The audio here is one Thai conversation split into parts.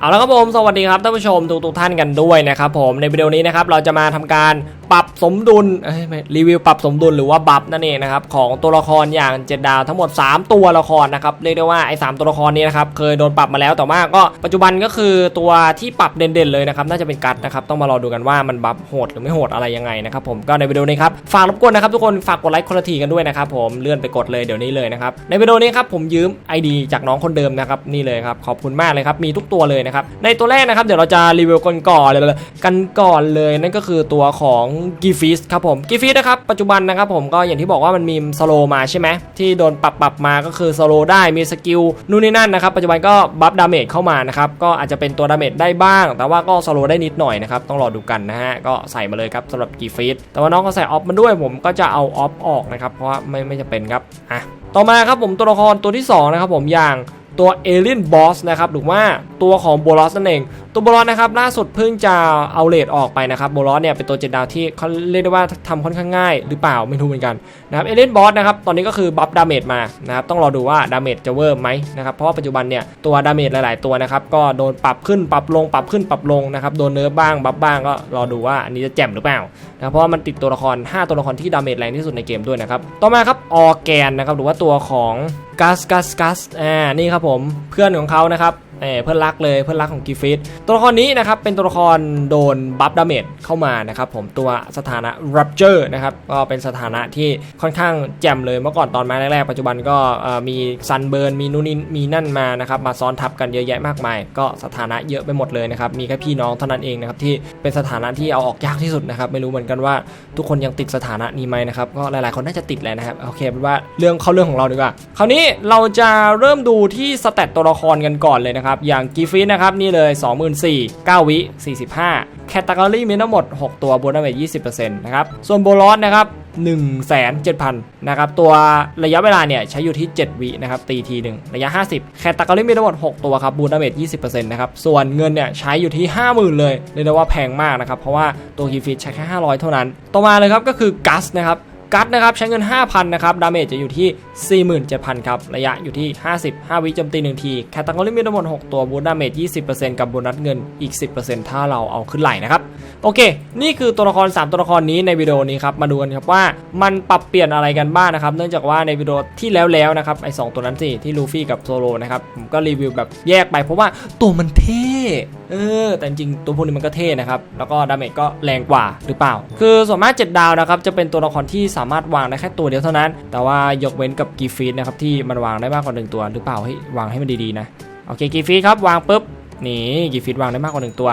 เอาละครับผมสวัสดีครับท่านผู้ชมทุกทุกๆท่านกันด้วยนะครับผมในวิดีโอนี้นะครับเราจะมาทำการ ปรับสมดุลรีวิวปรับสมดุลหรือว่าบัฟนั่นเองนะครับของตัวละครอย่างเจ็ดดาวทั้งหมด 3 ตัวละครนะครับเรียกได้ว่าไอ้สตัวละครนี้นะครับเคยโดนปรับมาแล้วแต่ว่าก็ปัจจุบันก็คือตัวที่ปรับเด่นๆเลยนะครับน่าจะเป็นกัดนะครับต้องมารอดูกันว่ามันบัฟโหดหรือไม่โหดอะไรยังไงนะครับผมก็ในวิดีโอนี้ครับฝากรบกวนนะครับทุกคนฝากกดไลค์คนละทีกันด้วยนะครับผมเลื่อนไปกดเลยเดี๋ยวนี้เลยนะครับในวิดีโอนี้ครับผมยืม ID จากน้องคนเดิมนะครับนี่เลยครับขอบคุณมากเลยครับมีทุกตัวเลยนะครับในตัวแรกนะครับเดี๋ยวเราจะรีวิวกันก่อนเลยกันก่อนเลยนั่นก็คือตัวของกีฟิสครับผมกีฟิสนะครับปัจจุบันนะครับผมก็อย่างที่บอกว่ามันมีสโลมาใช่ไหมที่โดนปรับปรับมาก็คือสโลได้มีสกิลนู่นนี่นั่นนะครับปัจจุบันก็บัฟดาเมจเข้ามานะครับก็อาจจะเป็นตัวดาเมจได้บ้าง แต่ว่าก็สโลได้นิดหน่อยนะครับต้องรอดูกันนะฮะก็ใส่มาเลยครับสำหรับกีฟิสแต่ว่าน้องก็ใส่ออฟมาด้วยผมก็จะเอาออฟออกนะครับเพราะว่าไม่ไม่จะเป็นครับอะต่อมาครับผมตัวละครตัวที่สองนะครับผมอย่างตัวเอลียนบอสนะครับหรือว่าตัวของโบลอสนั่นเองตัวโบลอสนะครับล่าสุดเพิ่งจะเอาเลดออกไปนะครับโบลอสเนี่ยเป็นตัวเจ็ดดาวที่เขาเรียกได้ว่าทำค่อนข้างง่ายหรือเปล่าไม่รู้เหมือนกันนะครับเอเลนบอสนะครับตอนนี้ก็คือบัฟดาเมจมานะครับต้องรอดูว่าดาเมจจะเวิร์มไหมนะครับเพราะว่าปัจจุบันเนี่ยตัวดาเมจหลาย ๆ ตัวนะครับก็โดนปรับขึ้นปรับลงปรับขึ้นปรับลงนะครับโดนเนื้อบ้างบัฟบ้างก็รอดูว่าอันนี้จะแจ่มหรือเปล่านะเพราะว่ามันติดตัวละคร 5 ตัวละครที่ดาเมจแรงที่สุดในเกมด้วยนะครับต่อมาครับออแกนนะครับหรือว่าตัวของกัสกัสกัสอ่านี่ครับผมเพื่อนของเขานะครับ เอเพื่อนรักเลยเพื่อนรักของกิฟฟิตตัวละครนี้นะครับเป็นตัวละครโดนบัฟดาเมจเข้ามานะครับผมตัวสถานะ Rapture นะครับก็เป็นสถานะที่ค่อนข้างแจ่มเลยเมื่อก่อนตอนมาแรกๆปัจจุบันก็มีซันเบิร์นมีนู่นนี่มีนั่นมานะครับมาซ้อนทับกันเยอะแยะมากมาย ก็สถานะเยอะไปหมดเลยนะครับมีแค่พี่น้องเท่านั้นเองนะครับที่เป็นสถานะที่เอาออกยากที่สุดนะครับไม่รู้เหมือนกันว่าทุกคนยังติดสถานะนี้ไหมนะครับก็หลายๆคนน่าจะติดแหละนะครับโอเคเป็นว่าเรื่องเข้าเรื่องของเราดีกว่าคราวนี้เราจะเริ่มดูที่สเตตตัวละครกันก่อนเลยนะครับอย่างกีฟินนะครับนี่เลย 24,000 9 วิ 45 แคตตา o r y มีทั้งหมด 6 ตัวบนดาเมจ20%นะครับ ส่วนโบลอสนะครับ17,000 นะครับ ตัวระยะเวลาเนี่ยใช้อยู่ที่ 7 วินะครับตีทีหนึ่งระยะ 50 แคตตา o r y มีทั้งหมด 6 ตัวครับบูดาเมจ20%นะครับส่วนเงินเนี่ยใช้อยู่ที่ 50,000 เลยเรียกได้ว่าแพงมากนะครับเพราะว่าตัวกีฟิตใช้แค่ 500 เท่านั้น ต่อมาเลยครับก็คือกัสนะครับ กัดนะครับใช้เงิน 5,000 นะครับ ดาเมจจะอยู่ที่ 47,000 ครับ ระยะอยู่ที่50 5วิโจมตี 1 ทีแคตตา o r y มีทั้งหมด 6 ตัวบูดดาเมจ 20%กับโบนัสเงินอีก 10%ถ้าเราเอาขึ้นไหลนะครับ โอเค นี่คือตัวละคร 3 ตัวละครนี้ในวิดีโอนี้ครับ มาดูกันครับว่ามันปรับเปลี่ยนอะไรกันบ้างนะครับ เนื่องจากว่าในวิดีโอที่แล้วๆนะครับไอ้สองตัวนั้นสิที่ลูฟี่กับโซโลนะครับผมก็รีวิวแบบแยกไปเพราะว่าตัวมันเท่เออแต่จริงตัวพวกนี้มันก็เท่นะครับแล้วก็ดาเมจก็แรงกว่าหรือเปล่า คือส่วนมาก7ดาวนะครับจะเป็นตัวละครที่สามารถวางได้แค่ตัวเดียวเท่านั้น แต่ว่ายกเว้นกับกีฟีดนะครับที่มันวางได้มากกว่าหนึ่งตัว หรือเปล่าให้วางให้มันดีๆนะโอเคกีฟีดครับวางปุ๊บนี่กีฟีดวางได้มากกว่าหนึ่งตัว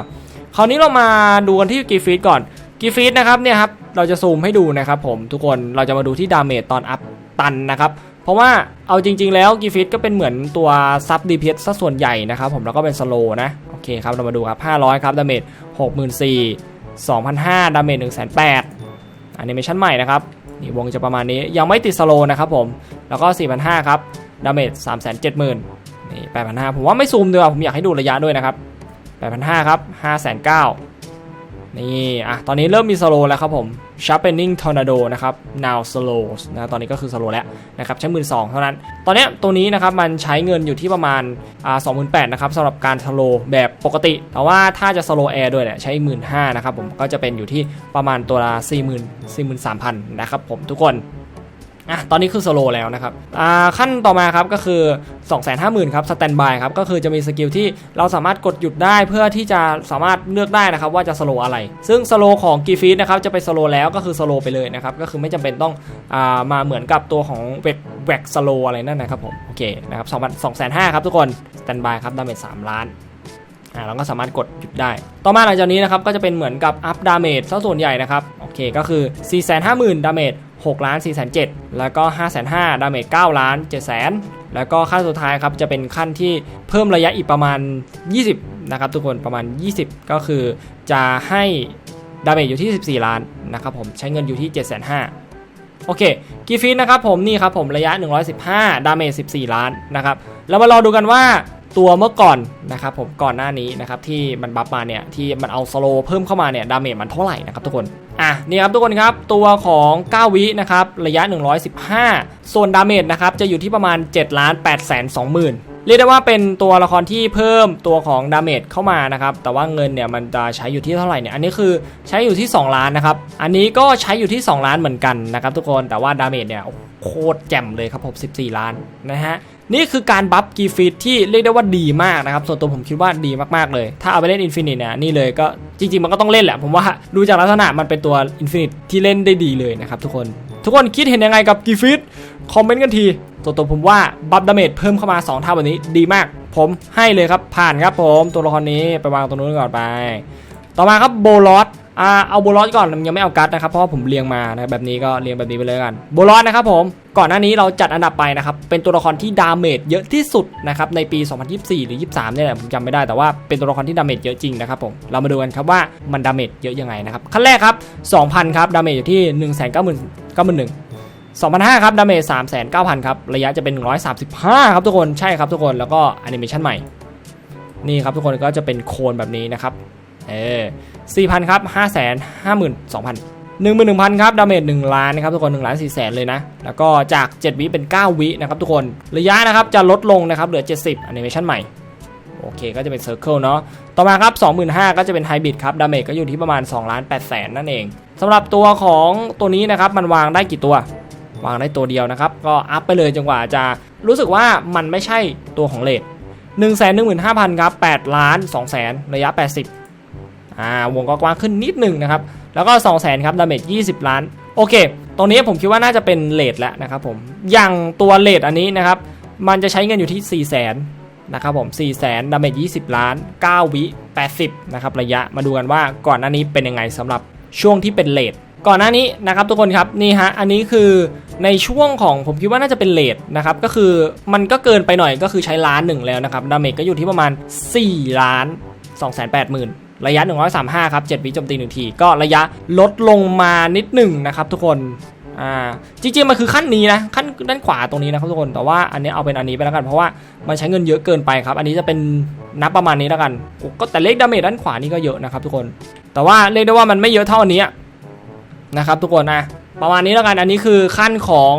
คราวนี้เรามาดูกันที่กีฟีดก่อนกีฟีดนะครับเนี่ยครับเราจะซูมให้ดูนะครับผมทุกคนเราจะมาดูที่ดาเมจตอนอัพตันนะครับเพราะว่าเอาจริง ๆ แล้วกีฟิตก็เป็นเหมือนตัวซับดีเพีซะส่วนใหญ่นะครับผมแล้วก็เป็นสโลนะโอเคครับเรามาดูครับ500ครับดาเมจ64,000 2,500ดาเมจ1,800แอนิเมชันใหม่นะครับ นี่วงจะประมาณนี้ยังไม่ติดสโลนะครับผม แล้วก็4,500ครับดาเมจ370,000นี่8,500ผมว่าไม่ซูมดีกว่าผมอยากให้ดูระยะด้วยนะครับ8,500ครับ5,900 นี่อะตอนนี้เริ่มมีสโลแล้วครับผม Sharpening Tornado นะครับ now slow นะตอนนี้ก็คือสโลแล้วนะครับใช้หมื่นสองเท่านั้น ตอนเนี้ยตัวนี้นะครับมันใช้เงินอยู่ที่ประมาณอ่าสองหมื่นแปดนะครับสำหรับการสโลแบบปกติ แต่ว่าถ้าจะสโลแอร์ด้วยเนี่ยใช้หมื่นห้านะครับผมก็จะเป็นอยู่ที่ประมาณตัวละสี่หมื่นสี่หมื่นสามพันนะครับผมทุกคน อะตอนนี้คือสโลแล้วนะครับอ่าขั้นต่อมาครับก็คือ 250,000ครับสแตนบายครับก็คือจะมีสกิลที่เราสามารถกดหยุดได้เพื่อที่จะสามารถเลือกได้นะครับว่าจะสโลอะไร ซึ่งสโลของกีฟีดนะครับจะไปสโลแล้วก็คือสโลไปเลยนะครับก็คือไม่จำเป็นต้องอ่ามาเหมือนกับตัวของเวกแวกสโลอะไรนั่นนะครับผมโอเคนะครับ2 2 5 0 0ครับทุกคนสแตนบายครับดาเมจ3ล้านอ่าเราก็สามารถกดหยุดได้ ต่อมาหลังจากนี้นะครับก็จะเป็นเหมือนกับอัพดาเมจซะส่วนใหญ่นะครับโอเคก็คือ 450,000ดาเมจ 6ล้าน4 7 0 0แล้วก็ 5,500ดาเมจ9ล้าน7 0 0 0 0แล้วก็ขั้นสุดท้ายครับจะเป็นขั้นที่เพิ่มระยะอีกประมาณ 20 นะครับทุกคนประมาณ 20 ก็คือจะให้ดาเมจอยู่ที่ 14 ล้านนะครับผมใช้เงินอยู่ที่ 7 5 0 0 0โอเคกีฟีนนะครับผมนี่ครับผมระยะ 115 ดาเมจ 14 ล้านนะครับแล้วมารอดูกันว่า ตัวเมื่อก่อนนะครับผมก่อนหน้านี้นะครับที่มันบัฟมาเนี่ยที่มันเอาสโลเพิ่มเข้ามาเนี่ยดาเมจมันเท่าไหร่นะครับทุกคนอะนี่ครับทุกคนครับตัวของ 9 วินะครับระยะ 115 ส่วนดาเมจนะครับจะอยู่ที่ประมาณ7ล้าน8แสน20,000เรียกได้ว่าเป็นตัวละครที่เพิ่มตัวของดาเมจเข้ามานะครับแต่ว่าเงินเนี่ยมันจะใช้อยู่ที่เท่าไหร่เนี่ยอันนี้คือใช้อยู่ที่ 2 ล้านนะครับอันนี้ก็ใช้อยู่ที่ 2 ล้านเหมือนกันนะครับทุกคนแต่ว่าดาเมจเนี่ยโโคตรแจ่มเลยครับผม 14 ล้านนะฮะ นี่คือการบัฟกีฟิตที่เรียกได้ว่าดีมากนะครับ ส่วนตัวผมคิดว่าดีมากๆเลย ถ้าเอาไปเล่นอินฟินิตเนี่ยนี่เลยก็จริง ๆ มันก็ต้องเล่นแหละ ผมว่าดูจากลักษณะมันเป็นตัวอินฟินิตที่เล่นได้ดีเลยนะครับทุกคน ทุกคนคิดเห็นยังไงกับกีฟิตคอมเมนต์กันทีตัวตัวผมว่าบัฟดาเมจเพิ่มเข้ามา 2 เท่าแบบนี้ดีมาก ผมให้เลยครับผ่านครับผมตัวละครนี้ไปวางตรงนู้นก่อนไป ต่อมาครับโบลอส อ่าเอาโบลอสก่อนยังไม่เอากัดนะครับเพราะผมเรียงมานะบแบบนี้ก็เรียงแบบนี้ไปเลยกันโบลอสนะครับผมก่อนหน้านี้เราจัดอันดับไปนะครับเป็นตัวละครที่ดาเมจเยอะที่สุดนะครับในปี 2024 หรือ 23เนี่ยแหละผมจำไม่ได้แต่ว่าเป็นตัวละครที่ดาเมจเยอะจริงนะครับผมเรามาดูกันครับว่ามันดาเมจเยอะยังไงนะครับขั้นแรกครับ 2,000 ครับดาเมจอยู่ที่ 1 9 9 0 0 0 2,500 ครับ ดาเมจ39,000 ครับ ระยะจะเป็น 135 ครับทุกคน ใช่ครับทุกคน แล้วก็แอนิเมชันใหม่ นี่ครับทุกคนก็จะเป็นโคนแบบนี้นะครับ เออ4,000ครับ552,000 11,000ครับ ดาเมจ1ล้านนะครับทุกคน1ล้าน4แสนเลยนะ แล้วก็จาก 7 วิเป็น 9 วินะครับทุกคน ระยะนะครับจะลดลงนะครับเหลือ 70อนิเมชันใหม่ โอเคก็จะเป็นเซอร์เคิลเนาะ ต่อมาครับ 25,000 ก็จะเป็นไฮบริดครับ ดาเมจก็อยู่ที่ประมาณ2ล้าน8แสนนั่นเองสำหรับตัวของตัวนี้นะครับมันวางได้กี่ตัว วางได้ตัวเดียวนะครับ ก็อัพไปเลยจนกว่าจะรู้สึกว่ามันไม่ใช่ตัวของเลท1 1 5 0 0 0ครับ8ล้าน2แสนระยะ 80 อ่าวงก็กว้างขึ้นนิดหนึ่งนะครับ แล้วก็ 2 0 0 0 0 0ครับดาเมจ20 ล้าน โอเค ตรงนี้ผมคิดว่าน่าจะเป็นเลทแล้วนะครับผม อย่างตัวเลทอันนี้นะครับ มันจะใช้เงินอยู่ที่ 4 0 0 0 0 0นะครับผม 4 0 0 0 0 0ดาเมจ20 ล้าน 9 วิ 80 นะครับระยะ มาดูกันว่าก่อนหน้านี้เป็นยังไงสำหรับช่วงที่เป็นเลทก่อนหน้านี้นะครับทุกคนครับนี่ฮะอันนี้คือในช่วงของผมคิดว่าน่าจะเป็นเลทนะครับก็คือมันก็เกินไปหน่อยก็คือใช้ล้านหนึ่งแล้วนะครับดาเมจก็อยู่ที่ประมาณ 4 ล้าน 2 8 0 0 0 0 ระยะ 135 ครับ 7 วิโจมตี1ที ก็ระยะลดลงมานิดหนึ่งนะครับทุกคน อ่า จริงๆ มันคือขั้นนี้นะ ขั้นด้านขวาตรงนี้นะครับทุกคน แต่ว่าอันนี้เอาเป็นอันนี้ไปแล้วกัน เพราะว่ามันใช้เงินเยอะเกินไปครับ อันนี้จะเป็นนับประมาณนี้แล้วกัน ก็แต่เลขดาเมจด้านขวานี่ก็เยอะนะครับทุกคน แต่ว่าเรียกได้ว่ามันไม่เยอะเท่าอันนี้นะครับทุกคนนะประมาณนี้แล้วกัน อันนี้คือขั้นของ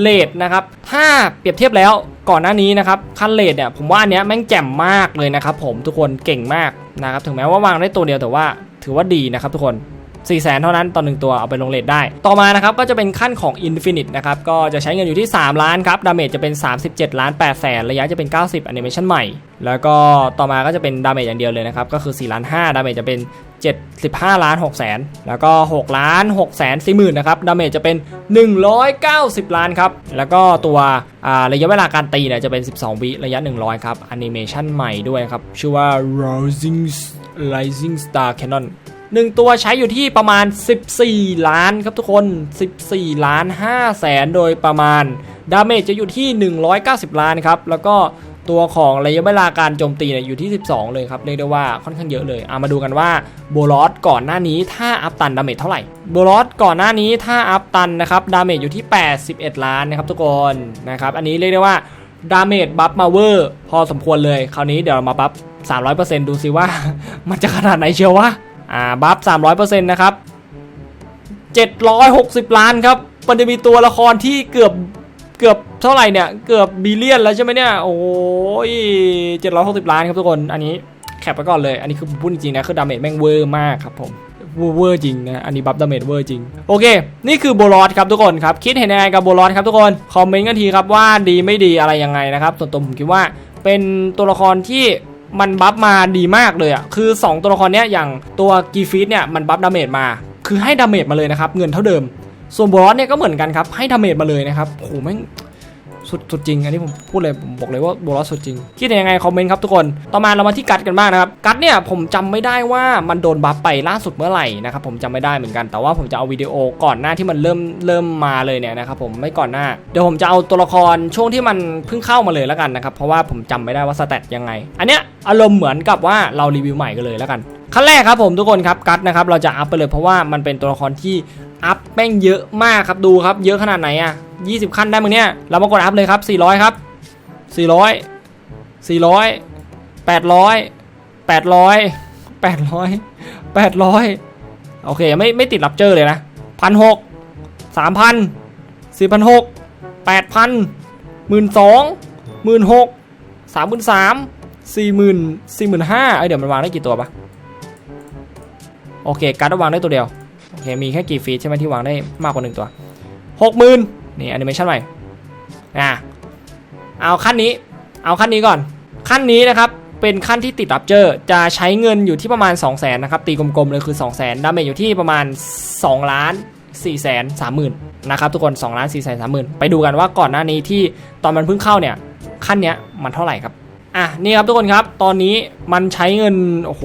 เลดนะครับ ถ้าเปรียบเทียบแล้ว ก่อนหน้านี้นะครับขั้นเลดเนี่ยผมว่าอันเนี้ยแม่งแจ่มมากเลยนะครับผมทุกคนเก่งมากนะครับถึงแม้ว่าวางได้ตัวเดียวแต่ว่าถือว่าดีนะครับทุกคน 4 0 0แสนเท่านั้นต่อหนึ่งตัวเอาไปลงเลทได้ ต่อมานะครับก็จะเป็นขั้นของ Infinite นะครับก็จะใช้เงินอยู่ที่ 3 ล้านครับดาเมจจะเป็น 37 ล้าน8แสนระยะจะเป็น 90แอนิเมชันใหม่ แล้วก็ต่อมาก็จะเป็นดาเมจอย่างเดียวเลยนะครับก็คือ4ล้าน5ดาเมจจะเป็น75 ล้าน6แสนแล้วก็6ล้าน6แสน4หมื่นนะครับดาเมจจะเป็น 190 ล้านครับ แล้วก็ตัวระยะเวลาการตีเนี่ยจะเป็น 12 วิระยะ 100 ครับแอนิเมชันใหม่ด้วยครับ ชื่อว่า Rising Rising Star Cannon หนึ่งตัวใช้อยู่ที่ประมาณ 14 ล้านครับทุกคน 14 ล้าน5แสนโดยประมาณ ดาเมจจะอยู่ที่ 190 ล้านครับ แล้วก็ตัวของระยะเวลาการโจมตีเนี่ยอยู่ที่ 12 เลยครับเรียกได้ว่าค่อนข้างเยอะเลยเอามาดูกันว่าโบลอสก่อนหน้านี้ถ้าอัพตันดาเมจเท่าไหร่โบลอสก่อนหน้านี้ถ้าอัพตันนะครับดาเมจอยู่ที่ 81 ล้านนะครับทุกคนนะครับอันนี้เรียกได้ว่าดาเมจบัฟมาเวอร์พอสมควรเลย คราวนี้เดี๋ยวเรามาบัฟ300%ดูซิว่า มันจะขนาดไหนเชียววะ อ่าบัฟ300%นะครับ760 ล้านครับมันจะมีตัวละครที่เกือบเกือบเท่าไหร่เนี่ย เกือบบิลเลียนแล้วใช่ไหมเนี่ย โอ้ย760ล้านครับทุกคน อันนี้แคปไปก่อนเลย อันนี้คือพูดจริงนะ คือดาเมจแม่งเวอร์มากครับผมเวอร์จริงนะ อันนี้บัฟดาเมจเวอร์จริง โอเค นี่คือโบลอสครับทุกคนครับ คิดเห็นยังไงกับโบลอสครับทุกคน คอมเมนต์กันทีครับว่าดีไม่ดีอะไรยังไงนะครับ ส่วนตัวผมคิดว่าเป็นตัวละครที่ มันบัฟมาดีมากเลยอะคือ 2 ตัวละครเนี้ยอย่างตัวกีฟีดเนี่ยมันบัฟดาเมจมา คือให้ดาเมจมาเลยนะครับเงินเท่าเดิม ส่วนบอสเนี่ยก็เหมือนกันครับให้ดาเมจมาเลยนะครับโหแม่ง สุดสุดจริง อันนี้ผมพูดเลยผมบอกเลยว่าโบลอสสุดจริง คิดยังไงคอมเมนต์ครับทุกคน ต่อมาเรามาที่กัดกันบ้างนะครับ กัดเนี่ยผมจำไม่ได้ว่ามันโดนบัฟไปล่าสุดเมื่อไหร่นะครับผมจำไม่ได้เหมือนกัน แต่ว่าผมจะเอาวิดีโอก่อนหน้าที่มันเริ่มเริ่มมาเลยเนี่ยนะครับผมไม่ก่อนหน้า เดี๋ยวผมจะเอาตัวละครช่วงที่มันเพิ่งเข้ามาเลยแล้วกันนะครับ เพราะว่าผมจำไม่ได้ว่าสแตทยังไง อันเนี้ยอารมณ์เหมือนกับว่าเรารีวิวใหม่กันเลยแล้วกันขั้นแรกครับผมทุกคนครับกัดนะครับเราจะอัพไปเลยเพราะว่ามันเป็นตัวละครที่อัพแม่งเยอะมากครับดูครับเยอะขนาดไหนอะ 20 ขั้นได้มั้งเนี่ย เรามากดอัพเลยครับ 400 ครับสี่ร้อยสี่ร้อยแปดร้อยแปดร้อยแปดร้อยแปดร้อยโอเค ไม่ไม่ติดรับเจอเลยนะพันหกสามพันสี่พันหกแปดพันหมื่นสองหมื่นหกสามหมื่นสามสี่หมื่นสี่หมื่นห้าเอ้ยเดี๋ยวมันวางได้กี่ตัวปะโอเค การ์ดวางได้ตัวเดียว โอเค มีแค่กี่ฟีดใช่ไหมที่วางได้มากกว่าหนึ่งตัวหกหมื่น นี่แอนิเมชันใหม่อะเอาขั้นนี้ เอาขั้นนี้ก่อน ขั้นนี้นะครับ เป็นขั้นที่ติดรับเจอจะใช้เงินอยู่ที่ประมาณ 2 0 0 0 0นนะครับ ตีกลมๆเลยคือ 2 0 0 0 0 0ดาเมจอยู่ที่ประมาณ 2 ล้าน4แสนสามหมื่นนะครับทุกคน2ล้าน4แสนสามหมื่นไปดูกันว่าก่อนหน้านี้ที่ตอนมันเพิ่งเข้าเนี่ยขั้นเนี้ยมันเท่าไหร่ครับอะนี่ครับทุกคนครับ ตอนนี้มันใช้เงินโอ้โห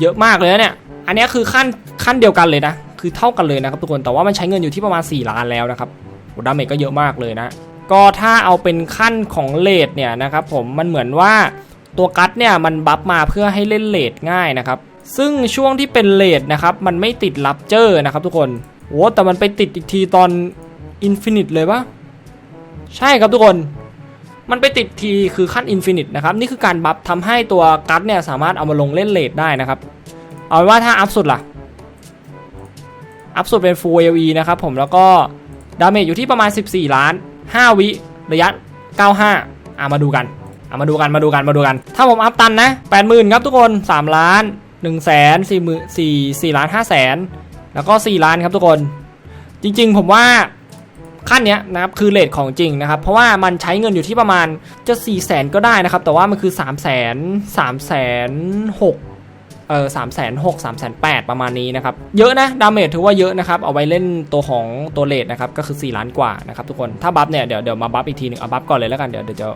เยอะมากเลยนะเนี่ย อันนี้คือขั้นขั้นเดียวกันเลยนะ คือเท่ากันเลยนะครับทุกคนแต่ว่ามันใช้เงินอยู่ที่ประมาณ 4 ล้านแล้วนะครับ ดาเมจก็เยอะมากเลยนะ ก็ถ้าเอาเป็นขั้นของเลดเนี่ยนะครับผมมันเหมือนว่าตัวกัตเนี่ยมันบัฟมาเพื่อให้เล่นเลดง่ายนะครับ ซึ่งช่วงที่เป็นเลดนะครับมันไม่ติดลับเจอร์นะครับทุกคนโอ้แต่มันไปติดอีกทีตอนอินฟินิตเลยปะใช่ครับทุกคนมันไปติดทีคือขั้นอินฟินิตนะครับ นี่คือการบัฟทำให้ตัวกัตเนี่ยสามารถเอามาลงเล่นเลดได้นะครับ เอาเป็นว่าถ้าอัพสุดล่ะ อัพสุดเป็น Full AOE นะครับผมแล้วก็ ดาเมจอยู่ที่ประมาณ 14 ล้าน 5 วิระยะ 95อะมาดูกันอะมาดูกันมาดูกันมาดูกัน ถ้าผมอัพตันนะ80,000ครับทุกคน 3 ล้าน1แสน4 4 4ล้าน5แสนแล้วก็ 4 ล้านครับทุกคน จริง ๆ ผมว่าขั้นเนี้ยนะครับคือเลทของจริงนะครับเพราะว่ามันใช้เงินอยู่ที่ประมาณจะ4 0 0แสนก็ได้นะครับแต่ว่ามันคือ 3 0 0แสน3แสน6 เออ3แสน6 3แสน8ปดประมาณนี้นะครับ เยอะนะดาเมจถือว่าเยอะนะครับ เอาไว้เล่นตัวของตัวเลทนะครับ ก็คือ 4 ล้านกว่านะครับทุกคนถ้าบัฟเนี่ยเดี๋ยวเดี๋ยวมาบัฟอีกทีหนึ่งเอาบัฟก่อนเลยแล้วกันเดี๋ยวเดี๋ยวจะ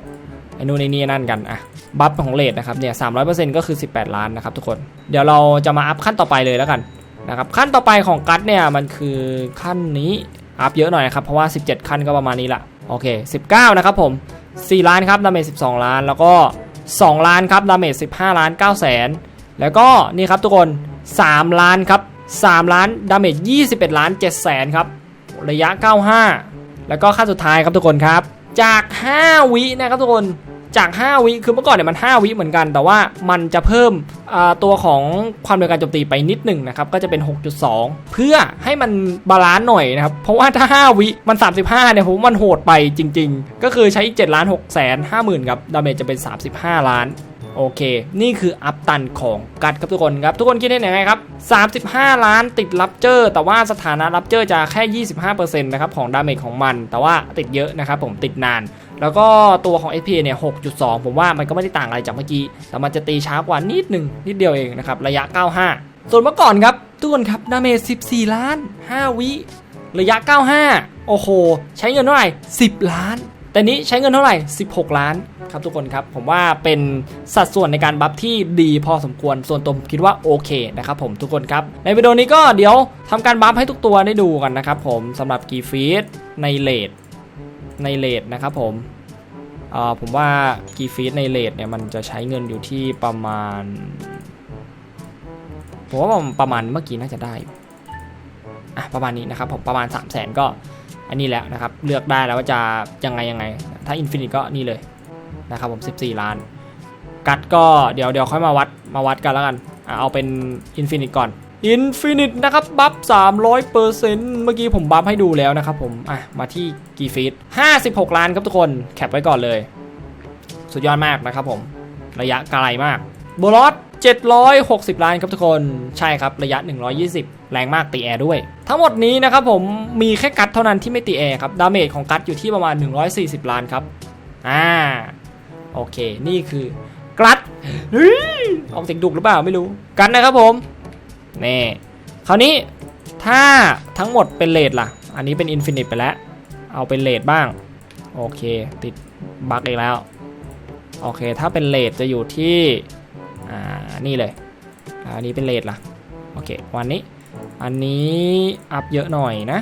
ไอ้นู่นไอ้นี่นั่นกันอะบัฟของเลทนะครับเนี่ย300%ก็คือ 18 ล้านนะครับทุกคนเดี๋ยวเราจะมาอัพขั้นต่อไปเลยแล้วกันนะครับขั้นต่อไปของกัตเนี่ยมันคือขั้นนี้อัพเยอะหน่อยครับเพราะว่า 17 ขั้นก็ประมาณนี้ละโอเค 19 นะครับผม 4 ล้านครับดาเมจ12 ล้าน แล้วก็ 2 ล้านครับดาเมจ15 ล้าน9แสน แล้วก็นี่ครับทุกคน 3 ล้านครับ 3 ล้านดาเมจ21 ล้าน7แสนครับ ระยะ 95 แล้วก็ขั้นสุดท้ายครับทุกคนครับ จาก 5 วินะครับทุกคนจาก 5 วิคือเมื่อก่อนเนี่ยมัน 5 วิเหมือนกัน แต่ว่ามันจะเพิ่มตัวของความเร็วการโจมตีไปนิดหนึ่งนะครับ ก็จะเป็น 6.2 เพื่อให้มันบาลานซ์หน่อยนะครับ เพราะว่าถ้า 5 วิมัน 35 เนี่ยผมว่ามันโหดไปจริง ๆ ก็คือใช้7ล้าน6แสน5หมื่นครับ ดาเมจจะเป็น 35 ล้าน โอเค นี่คืออัพตันของกัดครับทุกคนครับ ทุกคนคิดเห็นยังไงครับ 35 ล้านติดรับเจอร์แต่ว่าสถานะรับเจอร์จะแค่ 25%นะครับของดาเมจของมัน แต่ว่าติดเยอะนะครับผมติดนาน แล้วก็ตัวของ SP เนี่ย 6.2 ผมว่ามันก็ไม่ได้ต่างอะไรจากเมื่อกี้ แต่มันจะตีช้ากว่านิดหนึ่งนิดเดียวเองนะครับระยะ 95 ส่วนเมื่อก่อนครับทุกคนครับดาเมจ 14 ล้าน 5 วิ ระยะ 95 โอ้โห ใช้เงินเท่าไหร่10 ล้าน แต่นี้ใช้เงินเท่าไหร่ 16 ล้านครับทุกคนครับ ผมว่าเป็นสัดส่วนในการบัฟที่ดีพอสมควร ส่วนตัวผมคิดว่าโอเคนะครับผมทุกคนครับ ในวิดีโอนี้ก็เดี๋ยวทำการบัฟให้ทุกตัวได้ดูกันนะครับผมสำหรับกีฟีดในเลดในเลดนะครับผมเอ่อผมว่ากีฟีดในเลทเนี่ยมันจะใช้เงินอยู่ที่ประมาณผมว่าประมาณเมื่อกี้น่าจะได้อะประมาณนี้นะครับผมประมาณ 3 0 0แสนก็ อันนี้แล้วนะครับ เลือกได้แล้วว่าจะยังไงยังไง ถ้าอินฟินิตก็นี่เลยนะครับผม 14 ล้าน กัดก็เดี๋ยวเดี๋ยวค่อยมาวัดมาวัดกันแล้วกัน เอาเป็นอินฟินิตก่อนอินฟินิตนะครับ บัฟ 300เปอร์เซ็นต์เมื่อกี้ผมบัฟให้ดูแล้วนะครับผม อะ มาที่กีฟีด56 ล้านครับทุกคน แคปไว้ก่อนเลย สุดยอดมากนะครับผม ระยะไกลมากโบลอส 760 ล้านครับทุกคนใช่ครับระยะ 120 แรงมากตีแอร์ด้วย ทั้งหมดนี้นะครับผมมีแค่กัดเท่านั้นที่ไม่ตีแอร์ครับดาเมจของกัดอยู่ที่ประมาณ 140 ล้านครับอ่าโอเค นี่คือกัดเฮ้ยออกเสียงดุหรือเปล่าไม่รู้กันนะครับผมนี่คราวนี้ถ้าทั้งหมดเป็นเลทล่ะ อันนี้เป็นอินฟินิตไปแล้ว เอาเป็นเลทบ้าง โอเค ติดบั๊กอีกแล้ว โอเค ถ้าเป็นเลทจะอยู่ที่ นี่เลยอันนี้เป็นเลทล่ะโอเควันนี้ อันนี้อัพเยอะหน่อยนะ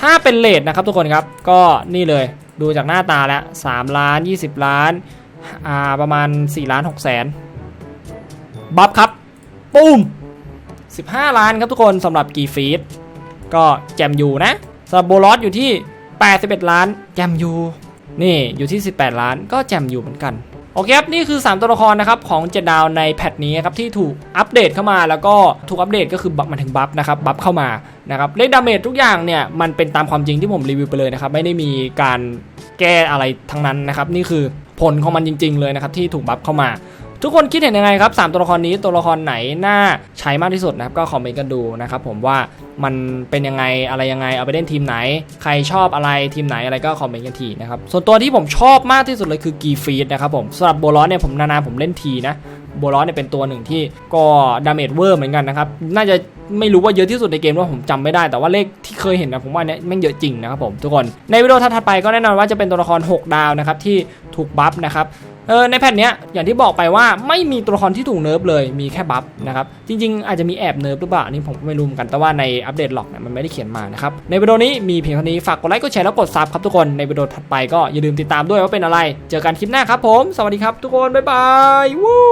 ถ้าเป็นเลทนะครับทุกคนครับ ก็นี่เลยดูจากหน้าตาแล้ว3ล้าน 20 ล้านอ่าประมาณ4ล้าน6แสนบัฟครับปุ้ม15 ล้านครับทุกคนสำหรับกีฟีดก็แจมอยู่นะสำหรับโบลอสอยู่ที่ 81 ล้าน แจมอยู่นี่อยู่ที่ 18 ล้านก็แจมอยู่เหมือนกัน โอเคครับนี่คือ 3 ตัวละครนะครับของเจดดาวในแพทนี้ครับที่ถูกอัปเดตเข้ามาแล้วก็ถูกอัปเดตก็คือบัฟมาถึงบัฟนะครับบัฟเข้ามานะครับเลขดาเมจทุกอย่างเนี่ยมันเป็นตามความจริงที่ผมรีวิวไปเลยนะครับไม่ได้มีการแก้อะไรทั้งนั้นนะครับนี่คือผลของมันจริง ๆ เลยนะครับที่ถูกบัฟเข้ามา ทุกคนคิดเห็นยังไงครับ3ตัวละครนี้ตัวละครไหนน่าใช้มากที่สุดนะครับก็คอมเมนต์กันดูนะครับผมว่ามันเป็นยังไงอะไรยังไงเอาไปเล่นทีมไหน ใครชอบอะไรทีมไหนอะไรก็คอมเมนต์กันทีนะครับส่วนตัวที่ผมชอบมากที่สุดเลยคือกีฟีดนะครับผมสำหรับโบลอสเนี่ยผมนานๆผมเล่นทีนะโบลอสเนี่ยเป็นตัวหนึ่งที่ก็ดาเมจเวอร์เหมือนกันนะครับน่าจะไม่รู้ว่าเยอะที่สุดในเกมว่าผมจำไม่ได้แต่ว่าเลขที่เคยเห็นนะผมว่าเนี่ยแม่งเยอะจริงนะครับผมทุกคนในวิดีโอถัดไปก็แน่นอนว่าจะเป็นตัวละคร 6 ดาวนะครับที่ถูกบัฟนะครับ เออในแผ่นเนี้ยอย่างที่บอกไปว่าไม่มีตัวละครที่ถูกเนิร์ฟเลยมีแค่บัฟนะครับจริงๆ อาจจะมีแอบเนิร์ฟหรือเปล่านี่ผมก็ไม่รู้เหมือนกันแต่ว่าในอัปเดตหลอกเนี่ยมันไม่ได้เขียนมานะครับในวิดีโอนี้มีเพียงเท่านี้ฝากกดไลค์กดแชร์แล้วกดซับครับทุกคนในวิดีโอถัดไปก็อย่าลืมติดตามด้วยว่าเป็นอะไร เจอกันคลิปหน้าครับผม สวัสดีครับทุกคนบ๊ายบายวู้